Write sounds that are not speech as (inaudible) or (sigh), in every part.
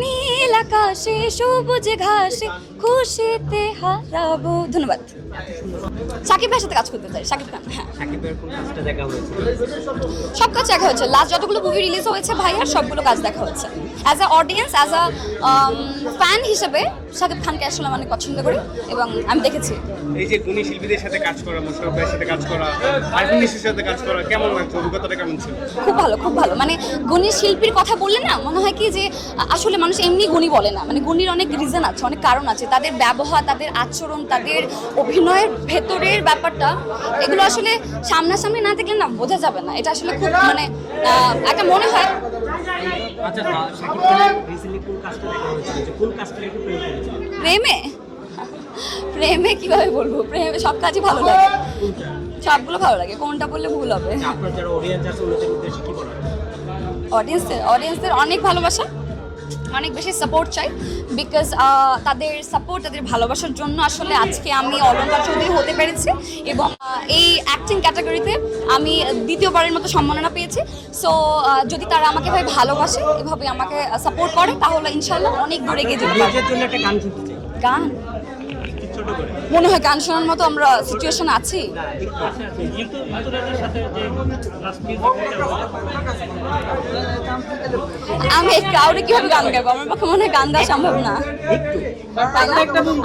নীল আকাশে সবুজ ঘাসে খুশিতে হারাবো। ধন্যবাদ। সাকিব ভাইয়ের সাথে কাজ করতে চাই। সাকিব খান হ্যাঁ। সব কাজ দেখা হয়েছে। লাস্ট যতগুলো মুভি রিলিজ হয়েছে ভাইয়ার সবগুলো কাজ দেখা হচ্ছে as a audience as a fan হিসেবে শাকিব খানকে আসলে অনেক পছন্দ করি এবং আমি দেখেছি। এই যে গুণী শিল্পীদের সাথে কাজ করা মোশারফ ভাইয়ের সাথে কাজ করা সাথে কাজ করা কেমন লাগছে? অভিজ্ঞতাটা কেমন ছিল? খুব ভালো খুব ভালো। মানে গুণী শিল্পীর কথা বললে না মনে হয় কি যে আসলে মানুষ এমনি গুণী বলে না। মানে গুণীর অনেক রিজন আছে অনেক কারণ আছে। তাদের ব্যবহার তাদের আচরণ তাদের অভিনয়ের ভেতরের ব্যাপারটা এগুলো আসলে সামনাসামনি না দেখলে না বোঝা যাবে না। এটা আসলে খুব মানে একটা মনে হয়। আচ্ছা প্রেম প্রেমে? কীভাবে বলব? প্রেমে সব কাজই ভালো লাগে। সবগুলো ভালো লাগে। কোনটা বললে ভুল হবে? আপনার যারা অডিয়েন্স আছে ওদের উদ্দেশ্যে কি বলার অডিয়েন্সদের অডিয়েন্সদের অনেক ভালোবাসা। অনেক বেশি সাপোর্ট চাই বিকজ তাদের সাপোর্ট তাদের ভালোবাসার জন্য আসলে আজকে আমি অলঙ্কার চৌধুরী হতে পেরেছি এবং এই অ্যাক্টিং ক্যাটাগরিতে আমি দ্বিতীয়বারের মতো সম্মাননা পেয়েছি। সো যদি তারা আমাকে ভাই ভালোবাসে এভাবে আমাকে সাপোর্ট করে তাহলে ইনশাল্লাহ অনেক দূরে এগিয়ে যেতে গান শুনতে চাই গান ছোট করে মনে হয় গান শোনার মতো আমরা সিচুয়েশন আছি। আমি এই ক্রাউডে কীভাবে গান গাইবো আমার পক্ষে মনে হয় গান গাওয়া সম্ভব না।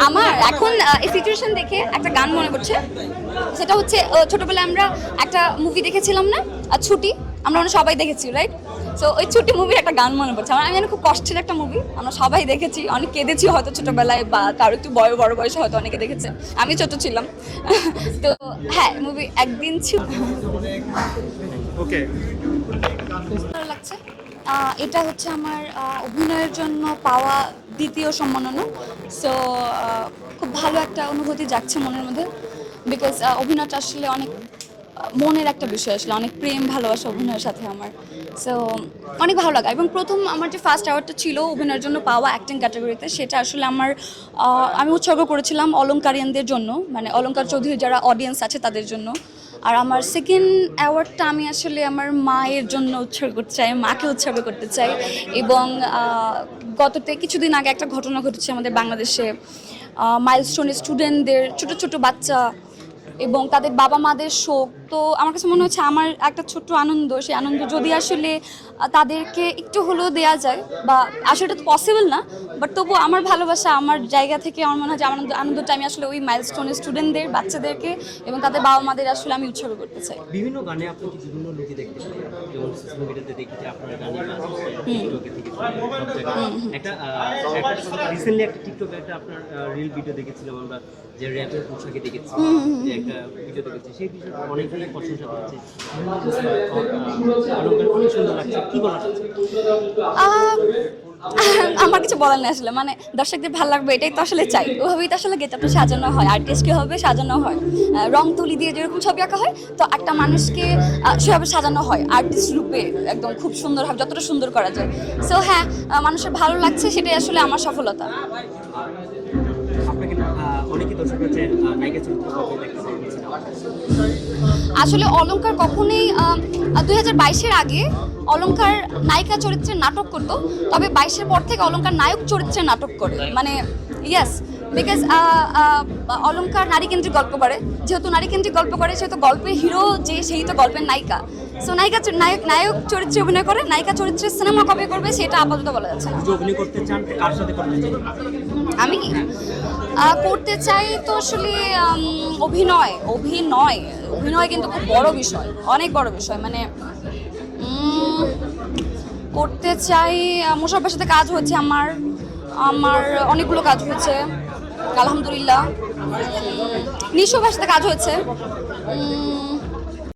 আমার এখন এই সিচুয়েশন দেখে একটা গান মনে পড়ছে। সেটা হচ্ছে ছোটবেলায় আমরা একটা মুভি দেখেছিলাম না? আর ছুটি। আমরা মানে সবাই দেখেছি রাইট সো ওই ছুটি মুভির একটা গান মনে পড়ছে। আমার আমি জানি খুব কষ্টের একটা মুভি আমরা সবাই দেখেছি। অনেক কেঁদেছি হয়তো ছোটবেলায় বা কারও একটু বড় বড় বয়সে হয়তো অনেকে দেখেছে। আমি ছোট ছিলাম। (laughs) তো হ্যাঁ মুভি একদিন ছিল। ওকে ভালো লাগছে। এটা হচ্ছে আমার অভিনয়ের জন্য পাওয়া দ্বিতীয় সম্মাননা। সো খুব ভালো একটা অনুভূতি যাচ্ছে মনের মধ্যে। বিকজ অভিনয়টা আসলে অনেক মনের একটা বিষয় আসলে, অনেক প্রেম, ভালোবাসা অভিনয়ের সাথে আমার। সো অনেক ভালো লাগা। এবং প্রথম আমার যে ফার্স্ট অ্যাওয়ার্ডটা ছিল অভিনয়ের জন্য পাওয়া অ্যাক্টিং ক্যাটাগরিতে সেটা আসলে আমার আমি উৎসর্গ করেছিলাম অলঙ্কারিয়ানদের জন্য মানে অলঙ্কার চৌধুরী যারা অডিয়েন্স আছে তাদের জন্য। আর আমার সেকেন্ড অ্যাওয়ার্ডটা আমি আসলে আমার মায়ের জন্য উৎসর্গ করতে চাই, মাকে উৎসর্গ করতে চাই। এবং গততে কিছুদিন আগে একটা ঘটনা ঘটেছে আমাদের বাংলাদেশে। মাইলস্টোনের স্টুডেন্টদের ছোট ছোট বাচ্চা এবং তাদের বাবা মাদের শোক। তো আমার কাছে মনে হচ্ছে আমার একটা ছোট্ট আনন্দ সেই আনন্দ যদি আসলে তাদেরকে একটু হলেও দেওয়া যায় বা আসলে এটা তো পসিবল না বাট তবু আমার ভালোবাসা আমার জায়গা থেকে আমার মনে হয় যে আমার আনন্দ- আনন্দটা আমি আসলে ওই মাইলস্টোনের স্টুডেন্টদের বাচ্চাদেরকে এবং তাদের বাবা মাদের আসলে আমি উৎসর্গ করতে চাই। বিভিন্ন গানে আপনি কি বিভিন্ন লুকে দেখতে পান? যেমন সোশ্যাল মিডিয়াতে দেখি যে আপনার গানে গান হচ্ছে, টিকটকে থেকে সব জায়গায়। একটা রিসেন্টলি একটা টিকটকে একটা আপনার রিল ভিডিও দেখেছিলাম আমরা যে র্যাপের পোশাকে দেখেছি যে একটা ভিডিও দেখেছি সেই বিষয়টা অনেকটাই প্রশংসা করেছে। অলঙ্কার অনেক সুন্দর লাগছে। কি বলা আমার কিছু বলার নেই আসলে। মানে দর্শকদের ভালো লাগবে এটাই তো আসলে চাই। ওভাবেই তো আসলে গেটআপটা সাজানো হয় আর্টিস্টকে হবে সাজানো হয়। রং তুলি দিয়ে যেরকম ছবি আঁকা হয় তো একটা মানুষকে সেভাবে সাজানো হয় আর্টিস্ট রূপে একদম খুব সুন্দর হবে যতটা সুন্দর করা যায়। সো হ্যাঁ মানুষের ভালো লাগছে সেটাই আসলে আমার সফলতা। আসলে অলঙ্কার কখনোই দুই হাজার বাইশের আগে অলংকার নায়িকা চরিত্রে নাটক করতো, তবে বাইশের পর থেকে অলঙ্কার নায়ক চরিত্রে নাটক করে। মানে ইয়েস বিকজ অলঙ্কার নারী কেন্দ্রিক গল্প করে। যেহেতু নারী কেন্দ্রিক গল্প করে, সেহেতু গল্পের হিরো যে, সেই তো গল্পের নায়িকা। সো নায়িকা নায়ক নায়ক চরিত্রে অভিনয় করে নায়িকা চরিত্রে সিনেমা কবে করবে সেটা আপাতত বলা যাচ্ছে না। অভিনয় করতে চান কার সাথে করতে চান? আমি? করতে চাই তো আসলে অভিনয় অভিনয়। অভিনয় কিন্তু খুব বড় বিষয় অনেক বড় বিষয়। মানে করতে চাই মোশারফের সাথে কাজ হচ্ছে আমার। আমার অনেকগুলো কাজ হয়েছে আলহামদুলিল্লাহ। নিশোভার সাথে কাজ হয়েছে।